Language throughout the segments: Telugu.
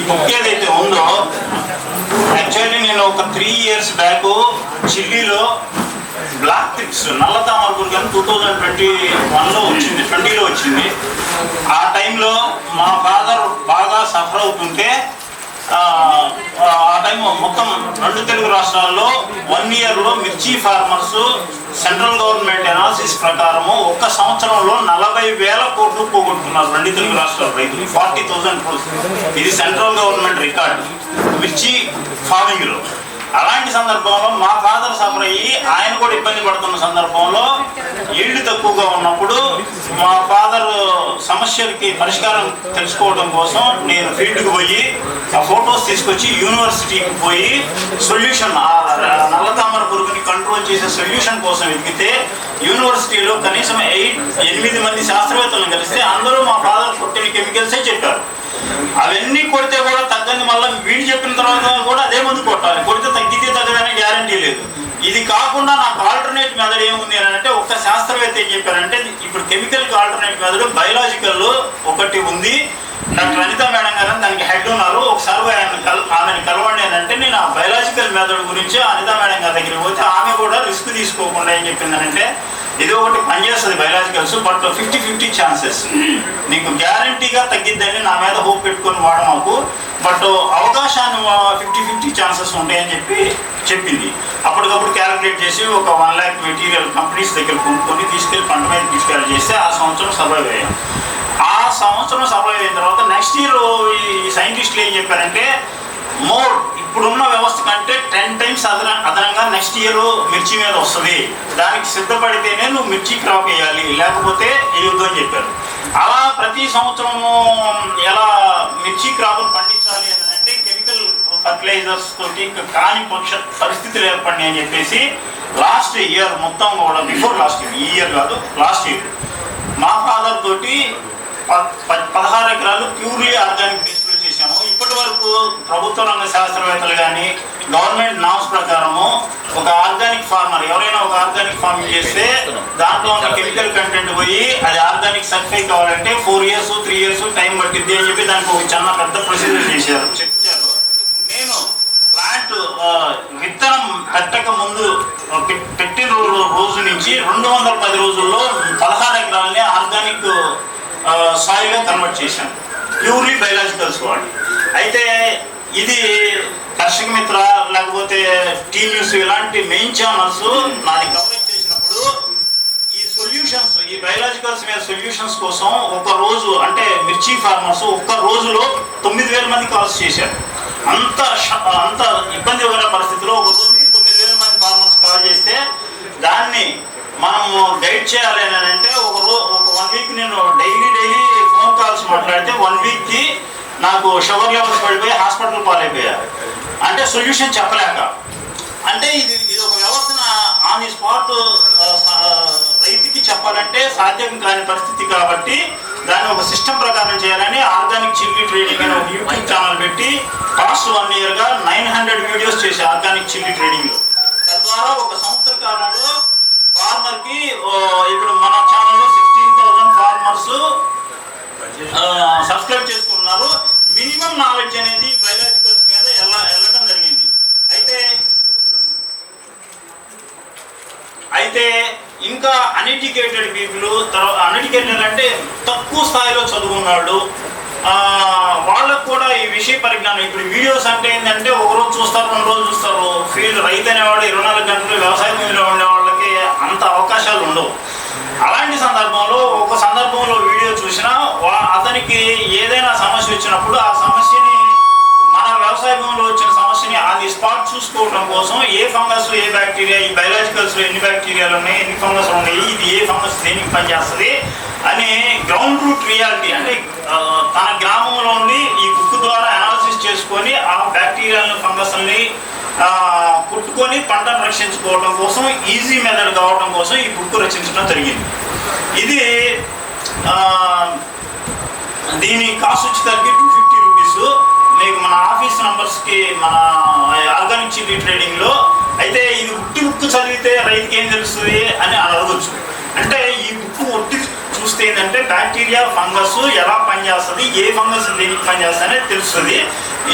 బుక్ ఏదైతే ఉందో యాక్చువల్లీ నేను ఒక త్రీ ఇయర్స్ బ్యాక్ చిల్లీలో బ్లాక్ టిప్స్ నల్ల తామర టూ థౌజండ్ ట్వంటీ వన్లో వచ్చింది ట్వంటీలో వచ్చింది. ఆ టైంలో మా ఫాదర్ బాగా సఫర్ అవుతుంటే ఆ రెండు తెలుగు రాష్ట్రాల్లో వన్ ఇయర్లో మిర్చి ఫార్మర్స్ సెంట్రల్ గవర్నమెంట్ అనాలిసిస్ ప్రకారము ఒక్క సంవత్సరంలో నలభై వేల కోట్లు పోగొట్టుకున్నారు రెండు తెలుగు రాష్ట్రాల రైతులు. ఫార్టీ థౌసండ్ ఇది సెంట్రల్ గవర్నమెంట్ రికార్డు మిర్చి ఫార్మింగ్లో అలాంటి సందర్భంలో మా ఫాదర్ సఫర్ అయ్యి ఆయన కూడా ఇబ్బంది పడుతున్న సందర్భంలో ఇల్లు తక్కువగా ఉన్నప్పుడు మా ఫాదర్ సమస్యలకి పరిష్కారం తెలుసుకోవడం కోసం నేను ఫీల్డ్కి పోయి ఆ ఫొటోస్ తీసుకొచ్చి యూనివర్సిటీకి పోయి సొల్యూషన్ ఆ నల్లతామర పురుగుని కంట్రోల్ చేసే సొల్యూషన్ కోసం వెతికితే యూనివర్సిటీలో కనీసం ఎయిట్ ఎనిమిది మంది శాస్త్రవేత్తలను కలిస్తే అందరూ మా ఫాదర్ పుట్టిన కెమికల్సే చెప్పారు. అవన్నీ కొడితే కూడా తగ్గని మళ్ళీ వీడు చెప్పిన తర్వాత కూడా అదే మందు కొట్టాలి. కొడితే తగ్గితే తగ్గదనే గ్యారంటీ లేదు. ఇది కాకుండా నాకు ఆల్టర్నేట్ మెథడ్ ఏముంది అని అంటే ఒక్క శాస్త్రవేత్త ఏం చెప్పారంటే ఇప్పుడు కెమికల్కి ఆల్టర్నేట్ మెథడ్ బయలాజికల్ ఒకటి ఉంది. డాక్టర్ అనిత మేడం గారు దానికి హెడ్ ఉన్నారు. ఒకసారి పోయి కల్ ఆమెను కలవండి అని అంటే నేను ఆ బయలాజికల్ మెథడ్ గురించి అనిత మేడం గారి దగ్గరికి పోతే ఆమె కూడా రిస్క్ తీసుకోకుండా ఏం చెప్పిందనంటే ఇది ఒకటి పనిచేస్తుంది biologicals but fifty fifty chances నీకు గ్యారంటీగా తగ్గిద్దని నా మీద హోప్ పెట్టుకొని వాడ మాకు బట్ అవకాశాన్ని ఫిఫ్టీ ఫిఫ్టీ ఛాన్సెస్ ఉంటాయని చెప్పి చెప్పింది. అప్పటికప్పుడు క్యాలిక్యులేట్ చేసి ఒక వన్ ల్యాక్ మెటీరియల్ కంపెనీస్ దగ్గర కొనుక్కొని తీసుకెళ్ళి పంట మీద తీసుకెళ్ళి చేస్తే ఆ సంవత్సరం సర్వైవ్ అయ్యాం. ఆ సంవత్సరం సర్వైవ్ అయిన తర్వాత నెక్స్ట్ ఇయర్ ఈ సైంటిస్టులు ఏం చెప్పారంటే మోర్ ఇప్పుడున్న వ్యవస్థ కంటే టెన్ టైమ్స్ అదన అదనంగా నెక్స్ట్ ఇయర్ మిర్చి మీద వస్తుంది. దానికి సిద్ధపడితేనే నువ్వు మిర్చి క్రాప్ వేయాలి లేకపోతే వేయొద్దు అని చెప్పారు. అలా ప్రతి సంవత్సరము ఎలా మిర్చి క్రాప్ను పండించాలి అని అంటే కెమికల్ ఫర్టిలైజర్స్ తోటి ఇంకా కాని పక్ష పరిస్థితులు ఏర్పడినాయి అని చెప్పేసి లాస్ట్ ఇయర్ మొత్తం కూడా బిఫోర్ లాస్ట్ ఇయర్ ఈ ఇయర్ కాదు లాస్ట్ ఇయర్ మా ఫాదర్ తోటి ప- ప- పదహారు ఎకరాలు ప్యూర్లీ ఆర్గానిక్ వరకు ప్రభుత్వ రంగ శాస్త్రవేత్తలు కానీ గవర్నమెంట్ నామ్స్ ప్రకారము ఒక ఆర్గానిక్ ఫార్మర్ ఎవరైనా ఒక ఆర్గానిక్ ఫార్మింగ్ చేస్తే దాంట్లో ఉన్న కెమికల్ కంటెంట్ పోయి అది ఆర్గానిక్ సర్టిఫై కావాలంటే four years three years time పట్టిద్ది అని చెప్పి దానికి ఒక చిన్న పెద్ద ప్రొసీజర్ చేశారు. చెప్పారు. నేను ప్లాంట్ విత్తనం పెట్టక ముందు పెట్టిన రోజు నుంచి రెండు వందల పది రోజుల్లో పదహారు ఎకరాలని ఆర్గానిక్ సాయిల్గా కన్వర్ట్ చేశాను. ప్యూర్లీ బయలాజికల్స్ వాడి అయితే ఇది కర్షక మిత్ర లేకపోతే టీ న్యూస్ ఇలాంటి మెయిన్ ఛానల్స్ నాది కవరేజ్ చేసినప్పుడు ఈ సొల్యూషన్స్ ఈ బయలాజికల్స్ మీద సొల్యూషన్స్ కోసం ఒక రోజు అంటే మిర్చి ఫార్మర్స్ ఒక్క రోజులో తొమ్మిది వేల మంది కాల్స్ చేశారు. అంత అంత ఇబ్బందికర పరిస్థితిలో ఒక రోజు తొమ్మిది వేల మంది ఫార్మర్స్ కాల్ చేస్తే దాన్ని మనము గైడ్ చేయాలి అని అంటే ఒక రోజు ఒక వన్ వీక్ నేను డైలీ డైలీ ఫోన్ కాల్స్ మాట్లాడితే వన్ వీక్కి నాకు షుగర్ లెవెల్స్ పడిపోయి హాస్పిటల్ పాలైపోయారు. అంటే సొల్యూషన్ చెప్పలేక. అంటే ఇది ఇది ఒక వ్యవస్థను ఆన్ ది స్పాట్ రైతుకి చెప్పాలంటే సాధ్యం కాని పరిస్థితి కాబట్టి దాన్ని ఒక సిస్టమ్ ప్రకారం చేయాలని ఆర్గానిక్ చిల్లీ ట్రేడింగ్ అని ఒక యూట్యూబ్ ఛానల్ పెట్టి పాస్ట్ వన్ ఇయర్గా నైన్ హండ్రెడ్ వీడియోస్ చేసి ఆర్గానిక్ చిల్లీ ట్రేడింగ్లో తద్వారా ఒక సంవత్సర కాలంలో ఫార్మర్కి ఇప్పుడు మన ఛానల్లో సిక్స్టీన్ థౌసండ్ ఫార్మర్స్ సబ్స్క్రైబ్ చేసుకున్నారు మినిమం నాలెడ్జ్ అనేది బయలాజికల్స్ మీద ఎలా వెళ్ళటం జరిగింది. అయితే అయితే ఇంకా అన్ఎడ్యుకేటెడ్ పీపుల్ తర్వాత అన్ఎడ్యుకేటెడ్ అంటే తక్కువ స్థాయిలో చదువుకున్నాడు. వాళ్ళకు కూడా ఈ విషయ పరిజ్ఞానం ఇప్పుడు వీడియోస్ అంటే ఏంటంటే ఒక రోజు చూస్తారు రెండు రోజులు చూస్తారు. ఫీల్డ్ రైతు అనేవాడు ఇరవై నాలుగు గంటలు వ్యవసాయం మీద ఉండే వాళ్ళకి అంత అవకాశాలు ఉండవు. అలాంటి సందర్భం వచ్చినప్పుడు ఆ సమస్యని మన వ్యవసాయ భూమిలో వచ్చిన సమస్యని అది స్పాట్ చూసుకోవడం కోసం ఏ ఫంగస్ ఏ బ్యాక్టీరియా ఈ బయలాజికల్స్ ఎన్ని బ్యాక్టీరియాలు ఉన్నాయి ఎన్ని ఫంగస్ ఉన్నాయి ఇది ఏ ఫంగస్ దేనికి పనిచేస్తుంది అని గ్రౌండ్ రూట్ రియాలిటీ అంటే తన గ్రామంలో ఉండి ఈ బుక్ ద్వారా అనాలిసిస్ చేసుకొని ఆ బ్యాక్టీరియాలను ఫంగస్ని పుట్టుకొని పంటను రక్షించుకోవడం కోసం ఈజీ మెథడ్ కావడం కోసం ఈ బుక్ రచించడం జరిగింది. ఇది దీని కాస్ట్ వచ్చేసరికి టూ ఫిఫ్టీ రూపీస్ మీకు మన ఆఫీస్ నంబర్స్కి మన ఆర్గానిక్ చిల్లీ ట్రేడింగ్లో అయితే ఇది ఉట్టి బుక్ చదివితే రైతుకి ఏం తెలుస్తుంది అని అని అంటే ఈ బుక్ ఒట్టి చూస్తే ఏంటంటే బ్యాక్టీరియా ఫంగస్ ఎలా పనిచేస్తుంది ఏ ఫంగస్ దేనికి పనిచేస్తుంది అనేది తెలుస్తుంది.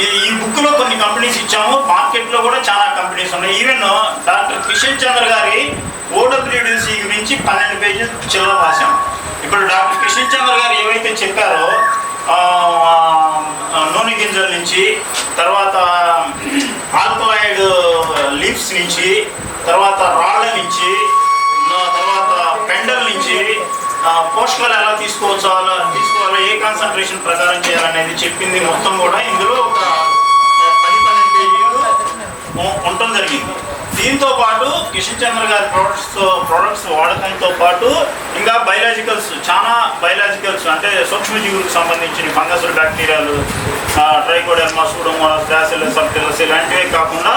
ఈ ఈ బుక్లో కొన్ని కంపెనీస్ ఇచ్చాము మార్కెట్లో కూడా చాలా కంపెనీస్ ఉన్నాయి. ఈవెన్ డాక్టర్ కిషన్ చంద్ర గారి ఓడబ్ల్యూడిసి గురించి పన్నెండు పేజీలు చిల్లర భాషాము ఇప్పుడు డాక్టర్ కృష్ణచంద్ర చంద్ర గారు ఏవైతే చెప్పారో నూనె గింజల నుంచి తర్వాత ఆల్కలాయిడ్ లీవ్స్ నుంచి తర్వాత రాళ్ళ నుంచి తర్వాత పెండల్ నుంచి పోషకాలు ఎలా తీసుకోవచ్చాలో తీసుకోవాలో ఏ కాన్సన్ట్రేషన్ ప్రకారం చేయాలనేది చెప్పింది మొత్తం కూడా ఇందులో ఒక పది పన్నెండు పేజీలు ఉండటం జరిగింది. దీంతో పాటు కిషన్ చంద్ర గారి ప్రొడక్ట్స్ ప్రొడక్ట్స్ వాడకంతో పాటు ఇంకా బయలాజికల్స్ చాలా బయలాజికల్స్ అంటే సూక్ష్మజీవులకు సంబంధించిన ఫంగస్లు బ్యాక్టీరియాలు ట్రైకోడెర్మా సూడోమోనాస్ గ్యాసిలస్ సబ్టిలస్ ఇలాంటివే కాకుండా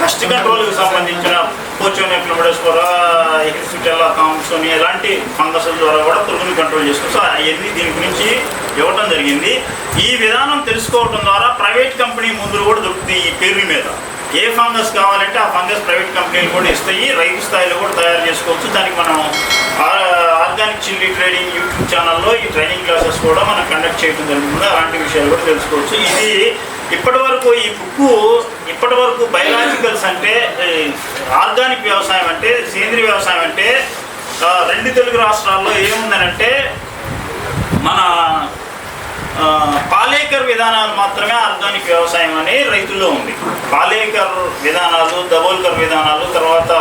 పెస్ట్ కంట్రోల్కి సంబంధించిన పోచోనెక్లోడోస్పోరా ఎక్సిటెల్లా కాంసోని ఇలాంటి ఫంగసుల ద్వారా కూడా పురుగుని కంట్రోల్ చేసుకోవచ్చు అవన్నీ దీని గురించి ఇవ్వటం జరిగింది. ఈ విధానం తెలుసుకోవటం ద్వారా ప్రైవేట్ కంపెనీ ముందు కూడా దొరుకుతుంది ఈ పేర్ల మీద. ఏ ఫంగస్ కావాలంటే ఆ ఫంగస్ ప్రైవేట్ కంపెనీలు కూడా ఇస్తాయి. రైతు స్థాయిలో కూడా తయారు చేసుకోవచ్చు. దానికి మనం ఆర్గానిక్ చిల్లీ ట్రేడింగ్ యూట్యూబ్ ఛానల్లో ఈ ట్రైనింగ్ క్లాసెస్ కూడా మనం కండక్ట్ చేయడం జరుగుతుంది. అలాంటి విషయాలు కూడా తెలుసుకోవచ్చు. ఇది ఇప్పటి వరకు ఈ బుక్కు ఇప్పటి వరకు బయలాజికల్స్ అంటే ఆర్గానిక్ వ్యవసాయం అంటే సేంద్రీయ వ్యవసాయం అంటే రెండు తెలుగు రాష్ట్రాల్లో ఏముందనంటే మన పాలేకర్ విధానాలు మాత్రమే ఆర్గానిక్ వ్యవసాయం అని రైతుల్లో ఉంది. పాలేకర్ విధానాలు దబోల్కర్ విధానాలు తర్వాత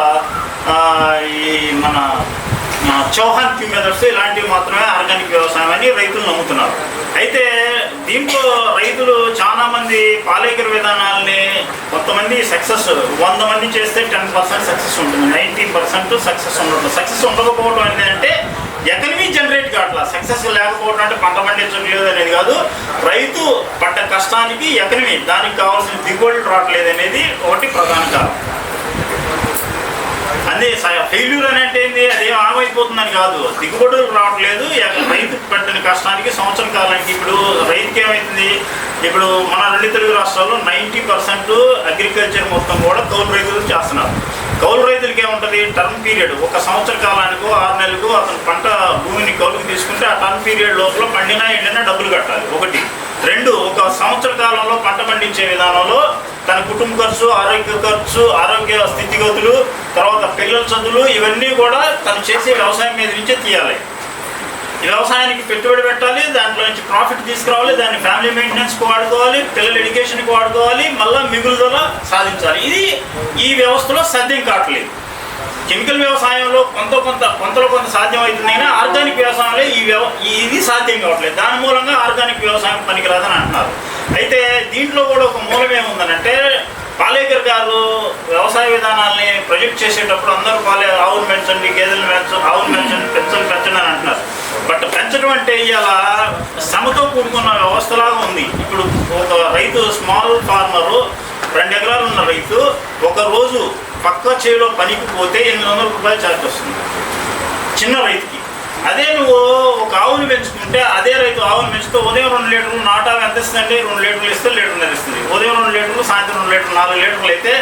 ఈ మన చౌహాన్ క్యూ మెథడ్స్ ఇలాంటివి మాత్రమే ఆర్గానిక్ వ్యవసాయం అని రైతులు నమ్ముతున్నారు. అయితే దీంట్లో రైతులు చాలామంది పాలేకర్ విధానాలని కొంతమంది సక్సెస్ వంద మంది చేస్తే టెన్ పర్సెంట్ సక్సెస్ ఉంటుంది. నైంటీ పర్సెంట్ సక్సెస్ ఉండదు. సక్సెస్ ఉండకపోవడం ఏంటంటే ఎకనమీ జనరేట్ కావట్లా. సక్సెస్ లేకపోవడం అంటే పంట పండించట్లేదు అనేది కాదు. రైతు పడ్డ కష్టానికి ఎకనమీ దానికి కావాల్సిన దిగుబడులు రావట్లేదు అనేది ఒకటి ప్రధాన కారణం. అదే ఫెయిల్యూర్ అని అంటే ఏంది? అది ఆమైపోతుందని కాదు. దిగుబడులు రావట్లేదు. రైతు పట్టిన కష్టానికి సంవత్సరం కాలానికి ఇప్పుడు రైతుకి ఏమైతుంది? ఇప్పుడు మన రెండు తెలుగు రాష్ట్రాల్లో నైంటీ పర్సెంట్ అగ్రికల్చర్ మొత్తం కూడా కౌలు రైతులు చేస్తున్నారు. కౌలు రైతులకి ఏముంటుంది? Term period. ఒక సంవత్సర కాలానికో ఆరు నెలలకు అతను పంట భూమిని కౌలుకు తీసుకుంటే ఆ టర్మ్ పీరియడ్ లోపల పండినా ఎండినా డబ్బులు కట్టాలి. ఒకటి. రెండు ఒక సంవత్సర కాలంలో పంట పండించే విధానంలో తన కుటుంబ ఖర్చు ఆరోగ్య ఖర్చు ఆరోగ్య స్థితిగతులు తర్వాత పిల్లల చదువులు ఇవన్నీ కూడా తను చేసే వ్యవసాయం మీద నుంచే తీయాలి. వ్యవసాయానికి పెట్టుబడి పెట్టాలి దాంట్లో నుంచి ప్రాఫిట్ తీసుకురావాలి దాన్ని ఫ్యామిలీ మెయింటెనెన్స్కి వాడుకోవాలి పిల్లల ఎడ్యుకేషన్కి వాడుకోవాలి మళ్ళీ మిగులుదల సాధించాలి. ఇది ఈ వ్యవస్థలో సాధ్యం కావట్లేదు. కెమికల్ వ్యవసాయంలో కొంత కొంత కొంతలో కొంత సాధ్యం అవుతుంది అయినా ఆర్గానిక్ వ్యవసాయంలో ఈ వ్యవ ఇది సాధ్యం కావట్లేదు. దాని మూలంగా ఆర్గానిక్ వ్యవసాయం పనికిరాదని అంటున్నారు. అయితే దీంట్లో కూడా ఒక మూలం ఏముందనంటే పాలేకర్ గారు వ్యవసాయ విధానాల్ని ప్రొజెక్ట్ చేసేటప్పుడు అందరూ పాలే ఆవులు పెంచండి గేదెలు పెంచు ఆవులు పెంచండి పెంచండి పెంచండి అని అంటున్నారు. బట్ పెంచడం అంటే ఇలా శ్రమతో కూడుకున్న వ్యవస్థలాగా ఉంది. ఇప్పుడు ఒక రైతు స్మాల్ ఫార్మరు రెండు ఎకరాలు ఉన్న రైతు ఒక రోజు పక్క చేలో పనికి పోతే ఎనిమిది వందల రూపాయలు ఛార్జ్ వస్తుంది. చిన్న రైతుకి. అదే నువ్వు ఒక ఆవుని పెంచుకుంటే అదే రైతు ఆవుని పెంచుతూ ఉదయం రెండు లీటర్లు నాటా ఎంత ఇస్తుందంటే రెండు లీటర్లు ఇస్తే లీటర్ ఇస్తుంది. ఉదయం రెండు లీటర్లు సాయంత్రం రెండు లీటర్లు నాలుగు లీటర్లు అయితే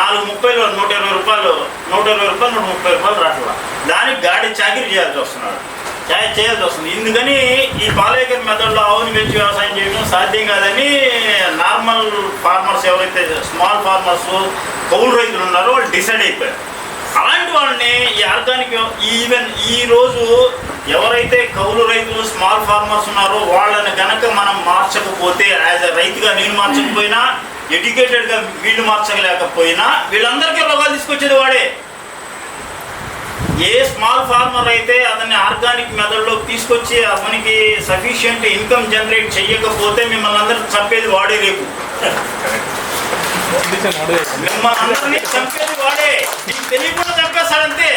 నాలుగు ముప్పైలో నూట ఇరవై రూపాయలు నూట ఇరవై రూపాయలు నూట ముప్పై రూపాయలు రాట్లా. దానికి గాడి చాకిరి చేయాల్సి వస్తున్నాడు. చేయాల్సి వస్తుంది. ఎందుకని ఈ పాలేకర్ మెథడ్లో ఆవుని పెంచి వ్యవసాయం చేయడం సాధ్యం కాదని నార్మల్ ఫార్మర్స్ ఎవరైతే స్మాల్ ఫార్మర్స్ కౌలు రైతులు ఉన్నారో వాళ్ళు డిసైడ్ అయిపోయారు. అలాంటి వాళ్ళని ఈ ఆర్గానిక్ ఈవెన్ ఈ రోజు ఎవరైతే కౌలు రైతులు స్మాల్ ఫార్మర్స్ ఉన్నారో వాళ్ళని కనుక మనం మార్చకపోతే యాజ్ ఎ రైతుగా నేను మార్చకపోయినా ఎడ్యుకేటెడ్గా వీళ్ళు మార్చలేకపోయినా వీళ్ళందరికీ రోగాలు తీసుకొచ్చేది వాడే. ఏ స్మాల్ ఫార్మర్ అయితే అతన్ని ఆర్గానిక్ మెథడ్లోకి తీసుకొచ్చి అతనికి సఫిషియంట్ ఇన్కమ్ జనరేట్ చేయకపోతే మిమ్మల్ని అందరికి చంపేది వాడే రేపు. మిమ్మల్ని అందరినీ చంపేది వాడే. మీకు తెలియకుండా చంపేస్తాడంతే.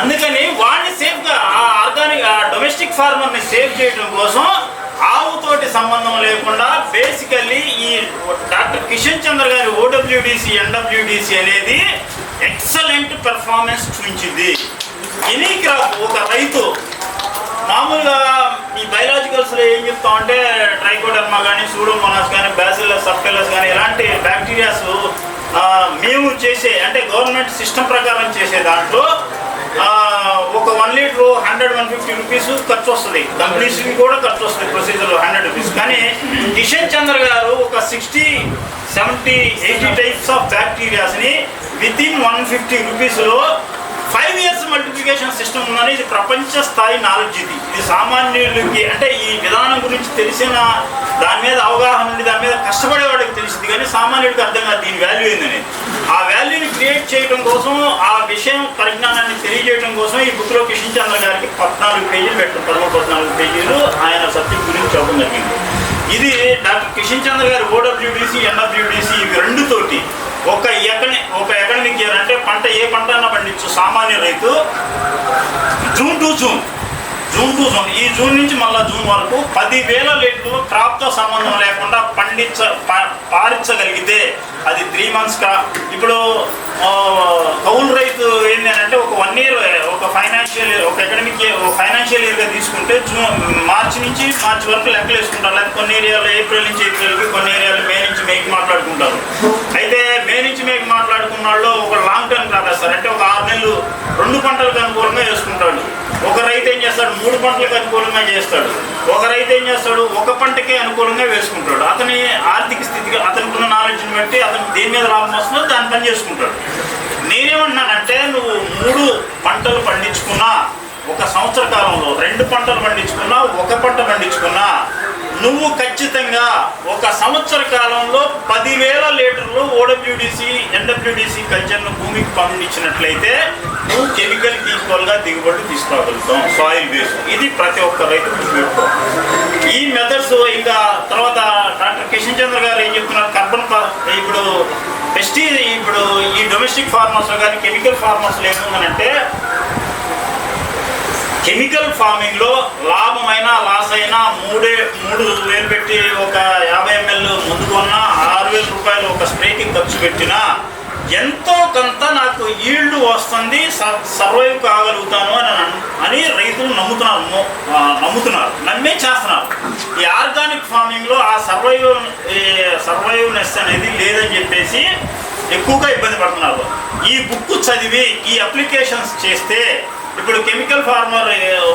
అందుకని వాడిని సేఫ్గా ఆ ఆర్గానిక్ ఆ డొమెస్టిక్ ఫార్మర్ని సేవ్ చేయడం కోసం ఆవుతోటి సంబంధం లేకుండా బేసికల్లీ ఈ డాక్టర్ కిషన్ చంద్ర గారి ఓడబ్ల్యూడిసి ఎన్డబ్ల్యూడిసి అనేది ఎక్సలెంట్ పెర్ఫార్మెన్స్ చూపించింది. ఎనీ క్రాప్ ఒక రైతు మామూలుగా ఈ బయలాజికల్స్లో ఏం చెప్తామంటే ట్రైకోడర్మా కానీ సూడోమోనాస్ కానీ బ్యాసిలస్ సబ్టెలస్ కానీ ఇలాంటి బ్యాక్టీరియాస్ మేము చేసే అంటే గవర్నమెంట్ సిస్టమ్ ప్రకారం చేసే దాంట్లో ఒక one litre hundred one fifty rupees ఖర్చు వస్తుంది. కంపెనీస్కి కూడా ఖర్చు వస్తుంది ప్రొసీజర్ హండ్రెడ్ రూపీస్ కానీ కిషన్ చంద్ర గారు ఒక sixty seventy eighty types of బ్యాక్టీరియాస్ని within one fifty రూపీస్లో ఫైవ్ ఇయర్స్ మల్టిప్లికేషన్ సిస్టమ్ ఉందని ఇది ప్రపంచ స్థాయి నాలెడ్జ్ ఇది. ఇది సామాన్యులకి అంటే ఈ విధానం గురించి తెలిసిన దాని మీద అవగాహన ఉండి దాని మీద కష్టపడే వాడికి తెలిసింది కానీ సామాన్యుడికి అర్థం కాదు దీని వాల్యూ ఏందని ఆ వాల్యూని క్రియేట్ చేయడం కోసం ఆ విషయం పరిజ్ఞానాన్ని తెలియజేయడం కోసం ఈ బుక్లో కిషన్ చంద్ర గారికి పద్నాలుగు పేజీలు పెట్టారు. పదమూడు పద్నాలుగు పేజీలు ఆయన సబ్జెక్ట్ గురించి చెప్పడం జరిగింది. ఇది డాక్టర్ కిషన్ చంద్ర గారి ఓడబ్ల్యూడిసి ఎన్డబ్ల్యూడిసి ఇవి రెండుతోటి రైతు సామాన్య రైతు. June to June. June to June. ఈ జూన్ నుంచి మళ్ళీ జూన్ వరకు పదివేల లీటర్లు క్రాప్తో సంబంధం లేకుండా పండించ పా- పారించగలిగితే అది త్రీ మంత్స్ కా. ఇప్పుడు కౌలు రైతు ఏంటి అని అంటే ఒక వన్ ఇయర్ ఒక ఫైనాన్షియల్ ఇయర్ ఒక ఎకడమిక్ ఇయర్ ఒక ఫైనాన్షియల్ ఇయర్గా తీసుకుంటే జూన్ మార్చి నుంచి మార్చి వరకు లెక్కలు వేసుకుంటారు. లేకపోతే కొన్ని ఏరియాలో ఏప్రిల్ నుంచి ఏప్రిల్కి కొన్ని ఏరియాలో మే నుంచి మేకి మాట్లాడుకుంటారు. అయితే మే నుంచి మేకి మాట్లాడుకున్న వాళ్ళు ఒక లాంగ్ టర్మ్ క్రాప్ వేస్తారు అంటే ఒక ఆరు నెలలు రెండు పంటలకు అనుకూలంగా వేసుకుంటాడు ఒక రైతు ఏం చేస్తాడు? మూడు పంటలకు అనుకూలంగా చేస్తాడు. ఒక రైతు ఏం చేస్తాడు? ఒక పంటకే అనుకూలంగా వేసుకుంటాడు. అతని ఆర్థిక స్థితికి అతనికి ఉన్న నాలెడ్జ్ని బట్టి అతను దేని మీద లాభం వస్తుందో దాని పని చేసుకుంటాడు. నేనేమన్నానంటే నువ్వు మూడు పంటలు పండించుకున్నా ఒక సంవత్సర కాలంలో రెండు పంటలు పండించుకున్నా ఒక పంట పండించుకున్నా నువ్వు ఖచ్చితంగా ఒక సంవత్సర కాలంలో పదివేల లీటర్లు ఓడబ్ల్యూడిసి ఎన్డబ్ల్యూడిసి కల్చర్ను భూమికి పండించినట్లయితే నువ్వు కెమికల్కి ఈక్వల్గా దిగుబడి తీసుకోగలుగుతాం సాయిల్ బేస్. ఇది ప్రతి ఒక్క రైతు గుర్తుపెట్టుకో ఈ మెథడ్స్ ఇంకా తర్వాత డాక్టర్ కిషన్ చంద్ర గారు ఏం చెప్తున్నారు? కార్బన్ ఇప్పుడు పెస్టి ఇప్పుడు ఈ డొమెస్టిక్ ఫార్మర్స్ కానీ కెమికల్ ఫార్మర్స్లో ఏముందనంటే కెమికల్ ఫార్మింగ్లో లాభమైనా లాస్ అయినా మూడే మూడు వేలు పెట్టి ఒక యాభై ఎంఎల్ ముందు కొన్నా ఆరు వేల రూపాయలు ఒక స్ప్రేకి ఖర్చు పెట్టినా ఎంతో కొంత నాకు ఈల్డ్ వస్తుంది సర్వైవ్ కాగలుగుతాను అని అని రైతులు నమ్ముతున్నారు నమ్ముతున్నారు నమ్మే చేస్తున్నారు. ఈ ఆర్గానిక్ ఫార్మింగ్లో ఆ సర్వైవ్ సర్వైవ్నెస్ అనేది లేదని చెప్పేసి ఎక్కువగా ఇబ్బంది పడుతున్నారు. ఈ బుక్ చదివి ఈ అప్లికేషన్స్ చేస్తే ఇప్పుడు కెమికల్ ఫార్మర్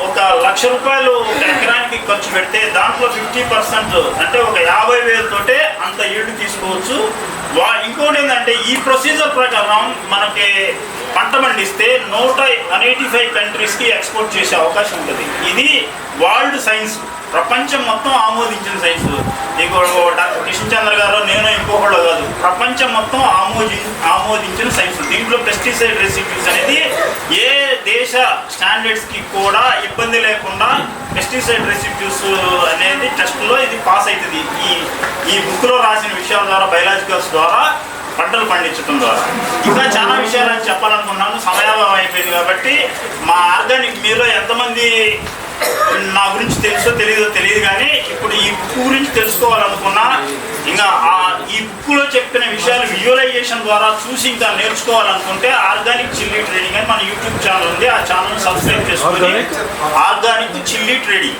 ఒక లక్ష రూపాయలు ఒక ఎకరానికి ఖర్చు పెడితే దాంట్లో ఫిఫ్టీ పర్సెంట్ అంటే ఒక యాభై వేలతోటే అంత ఈల్డ్ తీసుకోవచ్చు. వా ఇంకోటి ఏంటంటే ఈ ప్రొసీజర్ ప్రకారం మనకి పంట పండిస్తే నూట ఎయిటీ ఫైవ్ కంట్రీస్కి ఎక్స్పోర్ట్ చేసే అవకాశం ఉంటుంది. ఇది వరల్డ్ సైన్స్ ప్రపంచం మొత్తం ఆమోదించిన సైన్స్. నీకు డాక్టర్ కిషన్ చంద్ర గారు నేను ఇంకొకళ్ళు కాదు. ప్రపంచం మొత్తం ఆమోది ఆమోదించిన సైన్స్. దీంట్లో పెస్టిసైడ్ రెసిపీస్ అనేది ఏ దేశ స్టాండర్డ్స్కి కూడా ఇబ్బంది లేకుండా పెస్టిసైడ్ రెసిడ్యూస్ అనేది టెస్ట్లో ఇది పాస్ అవుతుంది ఈ ఈ బుక్లో రాసిన విషయాల ద్వారా బయలాజికల్స్ ద్వారా పంటలు పండించడం ద్వారా. ఇంకా చాలా విషయాలు చెప్పాలనుకున్నాను. సమయాభావం అయిపోయింది కాబట్టి మా ఆర్గానిక్ మీలో ఎంతమంది నా గురించి తెలుసో తెలియదో తెలియదు కానీ ఇప్పుడు ఈ బుక్ గురించి తెలుసుకోవాలనుకున్నా ఇంకా ఆ ఈ బుక్లో చెప్పిన విషయాలు విజువలైజేషన్ ద్వారా చూసి ఇంకా నేర్చుకోవాలనుకుంటే ఆర్గానిక్ చిల్లీ ట్రేడింగ్ అని మన యూట్యూబ్ ఛానల్ ఉంది ఆ ఛానల్ సబ్స్క్రైబ్ చేసుకొని Organic? Organic chilli trading